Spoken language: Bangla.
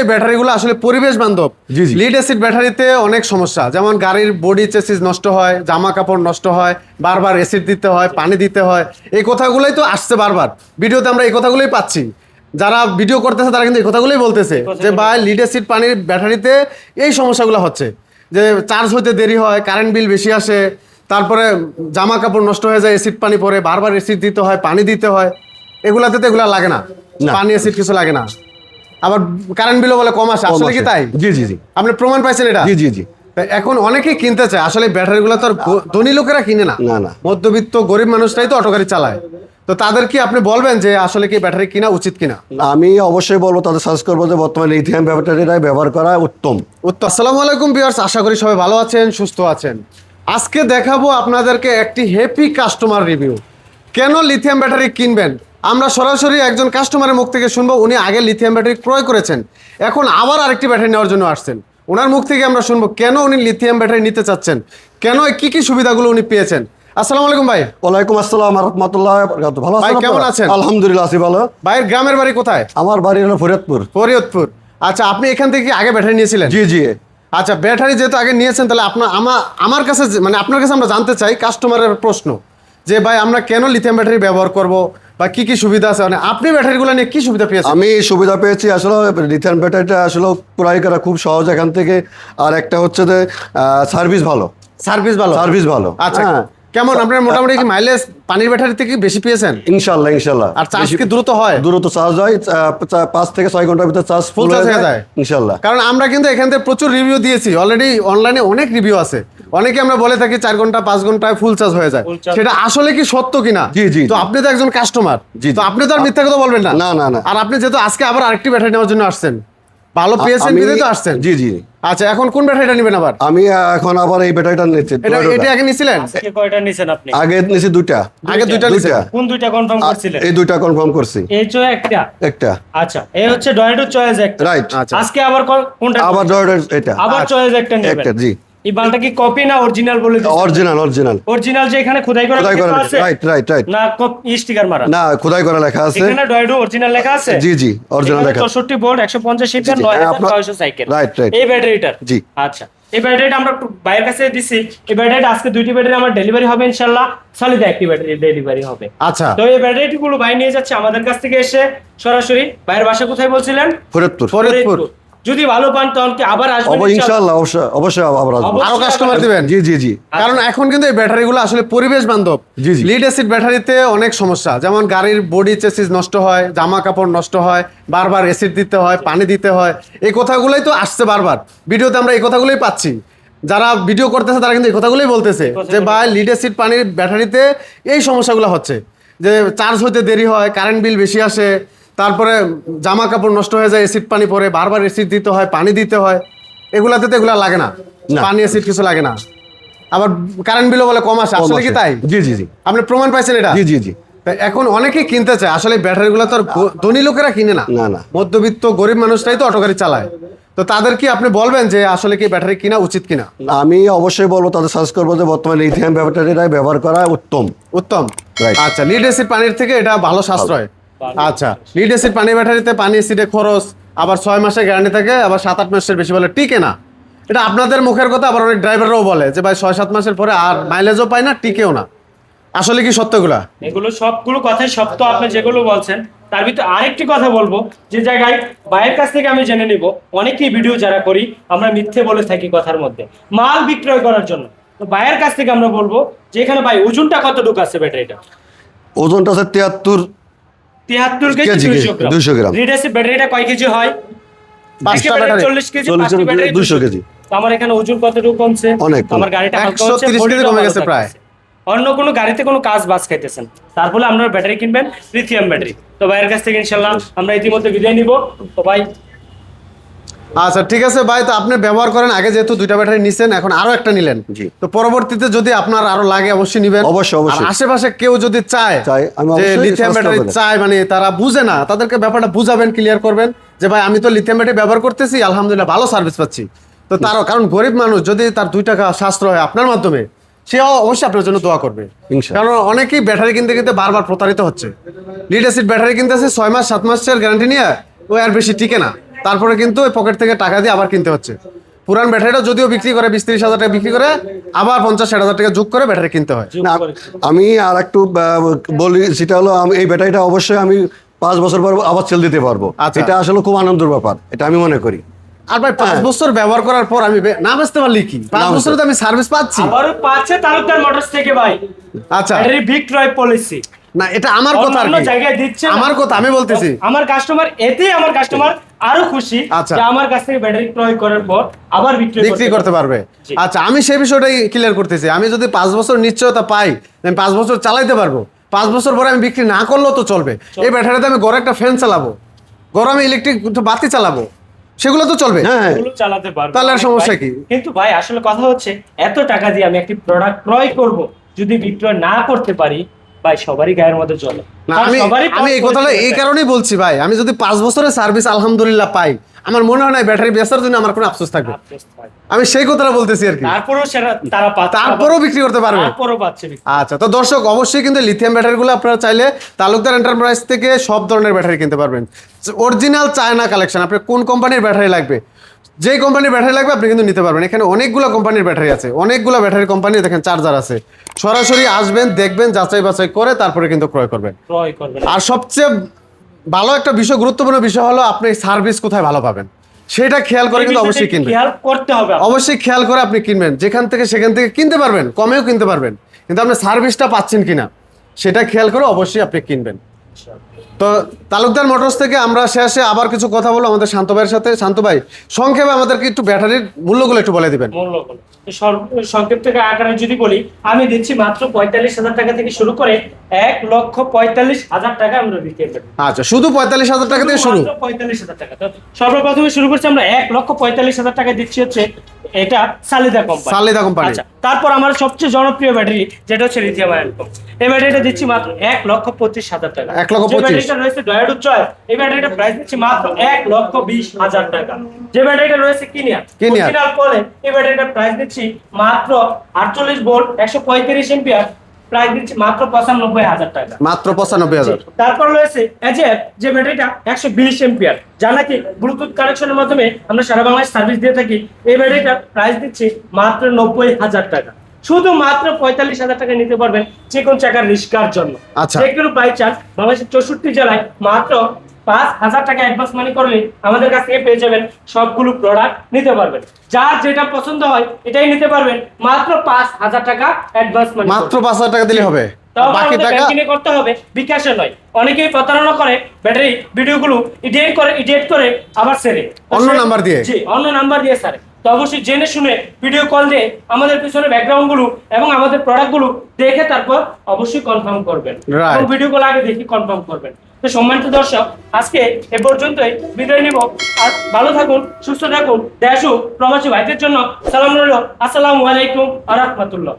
এই ব্যাটারিগুলো আসলে পরিবেশ বান্ধব। লিড অ্যাসিড ব্যাটারিতে অনেক সমস্যা। যেমন গাড়ির বডি চেসিস নষ্ট হয় জামা কাপড় নষ্ট হয় বারবার অ্যাসিড দিতে হয় পানি দিতে হয়। এই কথাগুলোই তো আসছে বারবার। ভিডিওতে আমরা এই কথাগুলোই পাচ্ছি। যারা ভিডিও করতেছে তারা কিন্তু এই কথাগুলোই বলতেছে যে ভাই লিড অ্যাসিড পানির ব্যাটারিতে এই সমস্যাগুলো হচ্ছে। যে চার্জ হতে দেরি হয় কারেন্ট বিল বেশি আসে তারপরে জামা কাপড় নষ্ট হয়ে যায় অ্যাসিড পানি পরে বারবার অ্যাসিড দিতে হয় পানি দিতে হয়। এগুলাতে তো এগুলা লাগে না। না। পানি অ্যাসিড কিছু লাগে না। আবার কারেন্ট বিলও বলে কম আসে। আসলে কি তাই? জি জি জি। আপনি প্রমাণ পাইছেন এটা? জি জি জি। এখন অনেকেই কিনতে চায়। আসলে ব্যাটারিগুলো তো আর ধনী লোকেরা কিনে না। না, না। মধ্যবিত্ত গরিব মানুষটাই তো অটো গাড়ি চালায়। তো তাদের কি আপনি বলবেন যে আসলে কি ব্যাটারি কিনা উচিত কিনা? আমি অবশ্যই বলব তাদের সার্চ করব যে বর্তমানে লিথিয়াম ব্যাটারিটাই ব্যবহার করা উত্তম। উত্তর আসসালামু আলাইকুম ভিউয়ার্স আশা করি সবাই ভালো আছেন সুস্থ আছেন। আজকে দেখাবো আপনাদেরকে একটি হ্যাপি কাস্টমার রিভিউ কেন লিথিয়াম ব্যাটারি কিনবেন? আমরা সরাসরি একজন কাস্টমারের মুখ থেকে শুনব উনি আগে লিথিয়াম ব্যাটারি ক্রয় করেছেন। এখন আবার আরেকটি ব্যাটারি নেওয়ার জন্য আসছেন। ওনার মুখ থেকে আমরা শুনব কেন উনি লিথিয়াম ব্যাটারি নিতে চাচ্ছেন কেন কি কি সুবিধাগুলো উনি পেয়েছেন। আসসালামু আলাইকুম ভাই। ওয়ালাইকুম আসসালাম রহমতুল্লাহ ভালো ভাই, কেমন আছেন? আলহামদুলিল্লাহ আছি ভালো। ভাইয়ের গ্রামের বাড়ি কোথায়? আমার বাড়ি হলো ফরিদপুর। ফরিদপুর। আচ্ছা আপনি এখান থেকে আগে ব্যাটারি নিয়েছিলেন? জি জি। আচ্ছা ব্যাটারি যেহেতু আগে নিয়েছেন তাহলে আপনার আমার আমার কাছে মানে আপনার কাছে আমরা জানতে চাই কাস্টমারের প্রশ্ন যে ভাই আমরা কেন লিথিয়াম ব্যাটারি ব্যবহার করব? বা কি কি সুবিধা আছে? মানে আপনি ব্যাটারিগুলো নিয়ে কি সুবিধা পেয়েছেন? আমি সুবিধা পেয়েছি আসলে লিথিয়াম ব্যাটারিটা আসলে ক্রয় করা খুব সহজ এখান থেকে। আর একটা হচ্ছে যে সার্ভিস ভালো। সার্ভিস ভালো। সার্ভিস ভালো। আচ্ছা। হ্যাঁ। কেমন? আপনার মোটামুটি কি মাইলেজ পানির ব্যাটারি থেকে বেশি পেয়েছেন? ইনশাল্লাহ ইনশাল্লাহ। আর চার্জ কি দ্রুত হয়? দ্রুত চার্জ হয় পাঁচ থেকে ছয় ঘণ্টার ভিতরে চার্জ ফুল হয়ে যায়। যায়? ইনশাল্লাহ। কারণ আমরা কিন্তু এখান থেকে প্রচুর রিভিউ দিয়েছি। অলরেডি অনলাইনে অনেক রিভিউ আছে। অনেকে আমরা বলে থাকি চার ঘণ্টা পাঁচ ঘন্টায় ফুল চার্জ হয়ে যায়। সেটা আসলে কি সত্য কিনা? জি, জি, তো আপনি তো একজন কাস্টমার জি, তো আপনি তো আর মিথ্যা কথা বলবেন না। না, না, না। আর আপনি যেহেতু আজকে আবার আরেকটি ব্যাটারি নেওয়ার জন্য আসছেন। ভালো পেয়েছেন আমি- তো আসছেন? জি জি। আচ্ছা এখন কোন ব্যাটারিটা নেবেন আবার? আমি এখন আবার এই ব্যাটারিটা নিচ্ছি। এটা এটা আগে নিছিলেন? আজকে কয়টা নিছেন আপনি? আগে নিছি দুইটা। আগে দুইটা নিছেন? কোন দুইটা কনফার্ম করছিলেন? এই দুইটা কনফার্ম করছি। এই চয় একটা। একটা। আচ্ছা এই হচ্ছে ডয়েডো চয়েস একটা। রাইট আচ্ছা। আজকে আবার কোনটা আবার ডয়ের এটা। আবার চয়েস একটা নেবেন। একটা জি। এই কি কপি না অরিজিনাল বলে অরিজিনাল অরিজিনাল অরিজিনাল যে এখানে খোদাই করা লেখা আছে? রাইট রাইট রাইট না স্টিকার মারা। না খোদাই করা লেখা আছে। এখানে ডয়েডো অরিজিনাল লেখা আছে? জি জি অরিজিনাল লেখা। 64 ভোল্ট 150 জি, এম্পিয়ার 9600 সাইকেল Right, right. এই ব্যাটারিটার জি। আচ্ছা এই ব্যাটারিটা আমরা একটু বাইরের কাছে দিছি। এই ব্যাটারিটা আজকে দুইটি ব্যাটারি আমার ডেলিভারি হবে ইনশাআল্লাহ সলিড একটি ব্যাটারি ডেলিভারি হবে। আচ্ছা। তো এই ব্যাটারিটি গুলো ভাই নিয়ে যাচ্ছে আমাদের কাছ থেকে এসে সরাসরি। ভাইয়ের বাসা কোথায় বলছিলেন? ফরিদপুর। ফরিদপুর। যদি ভালো পান তখন কি আবার আসবেন ইনশাআল্লাহ অবশ্যই অবশ্যই আবার আসব। আরও কাস্টমার দিবেন? জি জি জি। কারণ এখন কিন্তু এই ব্যাটারিগুলো আসলে পরিবেশ বান্ধব। জি, জি। লিড অ্যাসিড ব্যাটারিতে অনেক সমস্যা। যেমন গাড়ির বডি চেসিস নষ্ট হয় জামা কাপড় নষ্ট হয় বারবার অ্যাসিড দিতে হয় পানি দিতে হয়। এই কথাগুলোই তো আসছে বারবার। ভিডিওতে আমরা এই কথাগুলোই পাচ্ছি। যারা ভিডিও করতেছে তারা কিন্তু এই কথাগুলোই বলতেছে যে ভাই লিড অ্যাসিড পানির ব্যাটারিতে এই সমস্যাগুলো হচ্ছে। যে চার্জ হতে দেরি হয় কারেন্ট বিল বেশি আসে তারপরে জামা কাপড় নষ্ট হয়ে যায় এসিড পানি পরে বারবার এসিড দিতে হয় পানি দিতে হয়। এগুলাতে তো এগুলা লাগে না। পানি এসিড কিছু লাগে না। আবার কারেন্ট বিলও বলে কম আসে। আসলে কি তাই? জি জি জি। আপনি প্রমাণ পাইছেন এটা? জি জি জি। এখন অনেকেই কিনতে চায়। আসলে ব্যাটারিগুলো তো আর ধনী লোকেরা কিনে না। না, না। মধ্যবিত্ত গরিব মানুষটাই তো অটো গাড়ি চালায়। তো তাদের কি আপনি বলবেন যে আসলে কি ব্যাটারি কিনা উচিত কিনা? আমি অবশ্যই বলব তাদের সার্চ করব যে বর্তমানে লিথিয়াম ব্যাটারিটাই ব্যবহার করা উত্তম। উত্তম। আচ্ছা লিড অ্যাসিড পানির থেকে এটা ভালো সাশ্রয়। আচ্ছা লিড অ্যাসিড পানি ব্যাটারিতে পানি অ্যাসিডে খরচ আবার ছয় মাসের গ্যারান্টি থাকে আবার সাত আট মাসের বেশি বলে টিকে না। এটা আপনাদের মুখের কথা আবার অনেক ড্রাইভাররাও বলে যে ভাই ছয় সাত মাসের পরে আর মাইলেজও পায় না টিকেও না। আসলে কি সত্যগুলা? এগুলো সবগুলো কথাই সত্য আপনি যেগুলো বলছেন তার ভিতরে আরেকটি কথা বলব যে জায়গায় ভাইয়ের কাছ থেকে আমি জেনে নিব অনেকেই ভিডিও যারা করি আমরা মিথ্যে বলে থাকি কথার মধ্যে মাল বিক্রয় করার জন্য। তো ভাইয়ের কাছ থেকে আমরা বলব যে এখানে ভাই ওজনটা কতটুকু আছে ব্যাটারিটা? ওজনটা আছে তিয়াত্তর তিয়াত্তর কেজি দুশো গ্রাম। 200 গ্রাম। লিড অ্যাসিড ব্যাটারিটা কয় কেজি হয়? পাঁচটা ব্যাটারি। চল্লিশ কেজি 40 পাঁচটি ব্যাটারি 200 কেজি। তো আমার এখানে ওজন কতটুকু কমছে? অনেক আমার গাড়িটা হালকা 130 হচ্ছে কেজি কমে গেছে প্রায়। অন্য কোনো গাড়িতে কোনো কাজ বাস খাইতেছেন। তার ফলে আপনারা ব্যাটারি কিনবেন লিথিয়াম ব্যাটারি তো ভাইয়ের কাছ থেকে ইনশাল্লাহ আমরা ইতিমধ্যে বিদায় নিব। তো ভাই আচ্ছা ঠিক আছে ভাই তো আপনি ব্যবহার করেন আগে যেহেতু দুইটা ব্যাটারি নিছেন এখন আরও একটা নিলেন জি। তো পরবর্তীতে যদি আপনার আরও লাগে অবশ্যই নিবেন অবশ্যই, অবশ্যই। আশেপাশে কেউ যদি চায় চায়, আমি যে লিথিয়াম ব্যাটারি। চায় মানে তারা বুঝে না তাদেরকে ব্যাপারটা বুঝাবেন ক্লিয়ার করবেন যে ভাই আমি তো লিথিয়াম ব্যাটারি ব্যবহার করতেছি আলহামদুলিল্লাহ ভালো সার্ভিস পাচ্ছি তো তারও কারণ গরিব মানুষ যদি তার দুই টাকা সাশ্রয় হয় আপনার মাধ্যমে সেও অবশ্যই আপনার জন্য দোয়া করবে ইনশাআল্লাহ। কারণ অনেকেই ব্যাটারি কিনতে কিনতে বারবার প্রতারিত হচ্ছে লিড অ্যাসিড ব্যাটারি কিনতেছে ছয় মাস সাত মাসের গ্যারান্টি নিয়ে ও আর বেশি টিকে না তারপরে কিন্তু ওই পকেট থেকে টাকা দিয়ে আবার কিনতে হচ্ছে। পুরান ব্যাটারিটা যদিও বিক্রি করে বিশ ত্রিশ হাজার টাকা বিক্রি করে আবার পঞ্চাশ ষাট হাজার টাকা যোগ করে ব্যাটারি কিনতে হয়। আমি আর একটু বলি সেটা হলো আমি এই ব্যাটারিটা অবশ্যই আমি পাঁচ বছর পর আবার সেল দিতে পারব। আচ্ছা। এটা আসলে খুব আনন্দের ব্যাপার এটা আমি মনে করি। আর ভাই পাঁচ বছর ব্যবহার করার পর আমি না বেচতে পারলি কি? পাঁচ বছরে তো আমি সার্ভিস পাচ্ছি। আবারও পাচ্ছে তালুকদার মোটরস থেকে ভাই। আচ্ছা। ব্যাটারি বিক্রয় পলিসি না এটা আমার কথা আর কি? জায়গায় দিচ্ছে আমার কথা আমি বলতেছি। আমার কাস্টমার এতে আমার কাস্টমার আরও খুশি আচ্ছা। যে আমার কাছ থেকে ব্যাটারি ক্রয় করার পর আবার বিক্রি বিক্রি করতে পারবে। আচ্ছা আমি সেই বিষয়টাই ক্লিয়ার করতেছি। আমি যদি পাঁচ বছর নিশ্চয়তা পাই আমি পাঁচ বছর চালাইতে পারব। পাঁচ বছর পরে আমি বিক্রি না করলেও তো চলবে। এই ব্যাটারিতে আমি ঘরে একটা ফ্যান চালাবো। ঘরে আমি ইলেকট্রিক বাতি চালাবো। সেগুলো তো চলবে। হ্যাঁ চালাতে পারব। তাহলে আর সমস্যা কি? কিন্তু ভাই আসলে কথা হচ্ছে এত টাকা দিয়ে আমি একটি প্রোডাক্ট ক্রয় করব যদি বিক্রয় না করতে পারি ভাই সবারই গায়ের মধ্যে চলে আমি আমি এই কথাটা এই কারণেই বলছি ভাই আমি যদি পাঁচ বছরের সার্ভিস আলহামদুলিল্লাহ পাই আমার মনে হয় না ব্যাটারি বেচার জন্য আমার কোনো আফসোস থাকবে। আমি সেই কথাটা বলতেছি আর কি। তারপরেও সেটা তারা পাচ্ছে। তারপরেও বিক্রি করতে পারবে। তারপরেও পাচ্ছে আচ্ছা তো দর্শক অবশ্যই কিন্তু লিথিয়াম ব্যাটারিগুলো আপনারা চাইলে তালুকদার এন্টারপ্রাইজ থেকে সব ধরনের ব্যাটারি কিনতে পারবেন। অরিজিনাল চায়না কালেকশন আপনার কোন কোম্পানির ব্যাটারি লাগবে? যেই কোম্পানির ব্যাটারি লাগবে আপনি কিন্তু নিতে পারবেন। এখানে অনেকগুলো কোম্পানির ব্যাটারি আছে। অনেকগুলো ব্যাটারি কোম্পানি দেখেন চার্জার আছে। সরাসরি আসবেন দেখবেন যাচাই বাছাই করে তারপরে কিন্তু ক্রয় করবেন। ক্রয় করবেন। আর সবচেয়ে ভালো একটা বিষয় গুরুত্বপূর্ণ বিষয় হলো আপনি সার্ভিস কোথায় ভালো পাবেন। সেটা খেয়াল করে কিন্তু অবশ্যই কিনবেন। খেয়াল করতে হবে অবশ্যই খেয়াল করে আপনি কিনবেন। যেখান থেকে সেখান থেকে কিনতে পারবেন কমেও কিনতে পারবেন। কিন্তু আপনি সার্ভিসটা পাচ্ছেন কিনা সেটা খেয়াল করে অবশ্যই আপনি কিনবেন। তো তালুকদার মোটরস থেকে আমরা শেষে আবার কিছু কথা বলব আমাদের শান্ত ভাইয়ের সাথে। শান্ত ভাই সংক্ষেপে আমাদেরকে একটু ব্যাটারির মূল্যগুলো একটু বলে দিবেন। সংক্ষেপ থেকে আকারে যদি বলি আমি দিচ্ছি মাত্র পঁয়তাল্লিশ হাজার টাকা থেকে শুরু করে এক লক্ষ পঁয়তাল্লিশ হাজার টাকা আমরা দিতে পারি আচ্ছা শুধু পঁয়তাল্লিশ হাজার টাকা থেকে শুরু? পঁয়তাল্লিশ হাজার টাকা। সর্বপ্রথমে শুরু করছি আমরা এক লক্ষ পঁয়তাল্লিশ হাজার টাকা দিচ্ছি হচ্ছে এটা সালিদা কোম্পানি। সালিদা কোম্পানি। আচ্ছা তারপর আমার সবচেয়ে জনপ্রিয় ব্যাটারি যেটা হচ্ছে লিথিয়াম আয়ন এই ব্যাটারিটা দিচ্ছি মাত্র এক লক্ষ পঁচিশ হাজার টাকা এক লক্ষ। ব্যাটারিটা রয়েছে ডয়াডু চয় এই ব্যাটারিটা প্রাইস দিচ্ছি মাত্র এক লক্ষ বিশ হাজার টাকা যে ব্যাটারিটা রয়েছে কিনিয়া কিনিয়া। কলে এই ব্যাটারিটা প্রাইস দিচ্ছি মাত্র আটচল্লিশ ভোল্ট একশো পঁয়ত্রিশ এম্পিয়ার প্রাইস দিচ্ছি মাত্র পঁচানব্বই হাজার টাকা। মাত্র পঁচানব্বই হাজার। তারপর রয়েছে এজেপ যে ব্যাটারিটা একশো বিশ এম্পিয়ার যা নাকি ব্লুটুথ কানেকশনের মাধ্যমে আমরা সারা বাংলায় সার্ভিস দিয়ে থাকি। এই ব্যাটারিটার প্রাইস দিচ্ছি মাত্র নব্বই হাজার টাকা। শুধু মাত্র পঁয়তাল্লিশ হাজার টাকা নিতে পারবেন যে কোন চাকার রিস্কার জন্য। আচ্ছা। যে কোনো বাংলাদেশের চৌষট্টি জেলায় মাত্র পাঁচ হাজার টাকা অ্যাডভান্স মানি করলে আমাদের কাছ থেকে পেয়ে যাবেন সবগুলো প্রোডাক্ট নিতে পারবেন। যার যেটা পছন্দ হয় এটাই নিতে পারবেন। মাত্র পাঁচ হাজার টাকা অ্যাডভান্স মানি মাত্র পাঁচ হাজার টাকা দিলে হবে। বাকি টাকা করতে হবে বিকাশে নয়। অনেকেই প্রতারণা করে ব্যাটারি ভিডিওগুলো এডিট করে এডিট করে আবার সেরে অন্য নাম্বার দিয়ে? জি অন্য নাম্বার দিয়ে স্যার তো অবশ্যই জেনে শুনে ভিডিও কল দিয়ে আমাদের পিছনে ব্যাকগ্রাউন্ডগুলো এবং আমাদের প্রোডাক্টগুলো দেখে তারপর অবশ্যই কনফার্ম করবেন। ভিডিও কল আগে দেখে কনফার্ম করবেন। তো সম্মানিত দর্শক, আজকে এ পর্যন্তই বিদায় নেব। আর ভালো থাকুন, সুস্থ থাকুন, দেশু প্রবাসী ভাইদের জন্য সালাম রইল। আসসালামু আলাইকুম আ রহমতুল্লাহ।